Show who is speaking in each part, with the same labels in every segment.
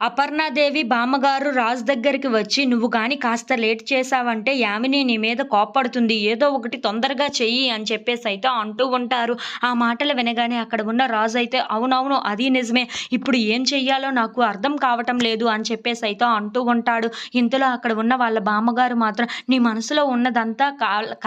Speaker 1: అపర్ణాదేవి బామ్మగారు రాజు దగ్గరికి వచ్చి నువ్వు గాని కాస్త లేట్ చేశావంటే యామిని నీ మీద కోప్పడుతుంది. ఏదో ఒకటి తొందరగా చెయ్యి అని చెప్పేసి అయితే అంటూ ఉంటారు. ఆ మాటలు వినగానే అక్కడ ఉన్న రాజు అయితే అవునవును అది నిజమే. ఇప్పుడు ఏం చెయ్యాలో నాకు అర్థం కావటం లేదు అని చెప్పేసి అయితే అంటూ ఉంటాడు. ఇంతలో అక్కడ ఉన్న వాళ్ళ బామ్మగారు మాత్రం నీ మనసులో ఉన్నదంతా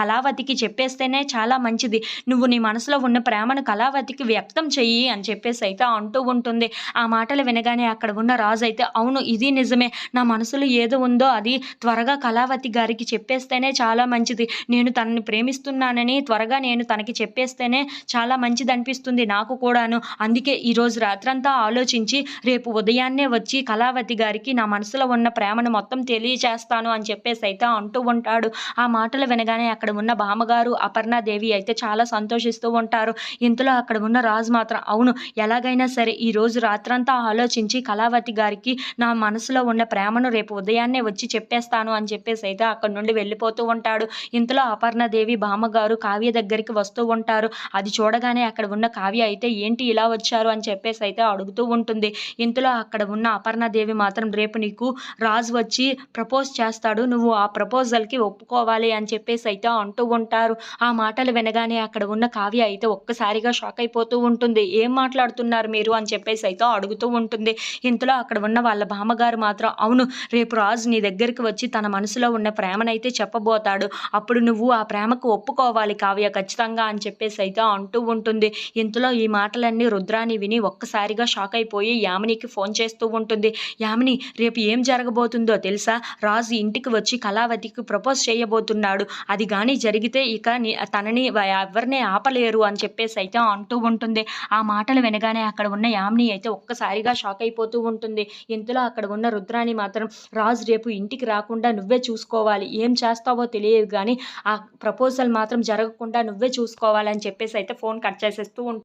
Speaker 1: కళావతికి చెప్పేస్తేనే చాలా మంచిది. నువ్వు నీ మనసులో ఉన్న ప్రేమను కళావతికి వ్యక్తం చెయ్యి అని చెప్పేసి అయితే అంటూ ఉంటుంది. ఆ మాటలు వినగానే అక్కడ ఉన్న రాజు అయితే అవును ఇది నిజమే. నా మనసులో ఏదో ఉందో అది త్వరగా కళావతి గారికి చెప్పేస్తేనే చాలా మంచిది. నేను తనని ప్రేమిస్తున్నానని త్వరగా నేను తనకి చెప్పేస్తేనే చాలా మంచిది అనిపిస్తుంది నాకు కూడాను. అందుకే ఈరోజు రాత్రంతా ఆలోచించి రేపు ఉదయాన్నే వచ్చి కళావతి గారికి నా మనసులో ఉన్న ప్రేమను మొత్తం తెలియచేస్తాను అని చెప్పేసి అయితే అంటూ ఉంటాడు. ఆ మాటలు వినగానే అక్కడ ఉన్న బామ్మగారు అపర్ణాదేవి అయితే చాలా సంతోషిస్తూ ఉంటారు. ఇంతలో అక్కడ ఉన్న రాజు మాత్రం అవును ఎలాగైనా సరే ఈ రోజు రాత్రంతా ఆలోచించి కళావతి గారి గారికి నా మనసులో ఉన్న ప్రేమను రేపు ఉదయాన్నే వచ్చి చెప్పేస్తాను అని చెప్పేసి అయితే అక్కడ నుండి వెళ్ళిపోతూ ఉంటాడు. ఇంతలో అపర్ణదేవి బామ్మగారు కావ్య దగ్గరికి వస్తూ ఉంటారు. అది చూడగానే అక్కడ ఉన్న కావ్య అయితే ఏంటి ఇలా వచ్చారు అని చెప్పేసి అయితే అడుగుతూ ఉంటుంది. ఇంతలో అక్కడ ఉన్న అపర్ణదేవి మాత్రం రేపు నీకు రాజు వచ్చి ప్రపోజ్ చేస్తాడు. నువ్వు ఆ ప్రపోజల్కి ఒప్పుకోవాలి అని చెప్పేసి అయితే అంటూ ఉంటారు. ఆ మాటలు వినగానే అక్కడ ఉన్న కావ్య అయితే ఒక్కసారిగా షాక్ అయిపోతూ ఉంటుంది. ఏం మాట్లాడుతున్నారు మీరు అని చెప్పేసి అయితే అడుగుతూ ఉంటుంది. ఇంతలో అక్కడ ఉన్న వాళ్ళ బామ్మగారు మాత్రం అవును రేపు రాజు నీ దగ్గరికి వచ్చి తన మనసులో ఉన్న ప్రేమనైతే చెప్పబోతాడు. అప్పుడు నువ్వు ఆ ప్రేమకు ఒప్పుకోవాలి కావ్య ఖచ్చితంగా అని చెప్పేసి అయితే అంటూ ఉంటుంది. ఇంతలో ఈ మాటలన్నీ రుద్రాని విని ఒక్కసారిగా షాక్ అయిపోయి యామినికి ఫోన్ చేస్తూ ఉంటుంది. యామిని రేపు ఏం జరగబోతుందో తెలుసా? రాజు ఇంటికి వచ్చి కళావతికి ప్రపోజ్ చేయబోతున్నాడు. అది కానీ జరిగితే ఇక తనని వ- ఎవరిని ఆపలేరు అని చెప్పేసి అయితే అంటూ ఉంటుంది. ఆ మాటలు వినగానే అక్కడ ఉన్న యామిని అయితే ఒక్కసారిగా షాక్ అయిపోతూ ఉంటుంది. ఇంతలో అక్కడ ఉన్న రుద్రాని మాత్రం రాజు రేపు ఇంటికి రాకుండా నువ్వే చూసుకోవాలి. ఏం చేస్తావో తెలియదు కానీ ఆ ప్రపోజల్ మాత్రం జరగకుండా నువ్వే చూసుకోవాలని చెప్పేసి అయితే ఫోన్ కట్ చేసేస్తూ ఉంటుంది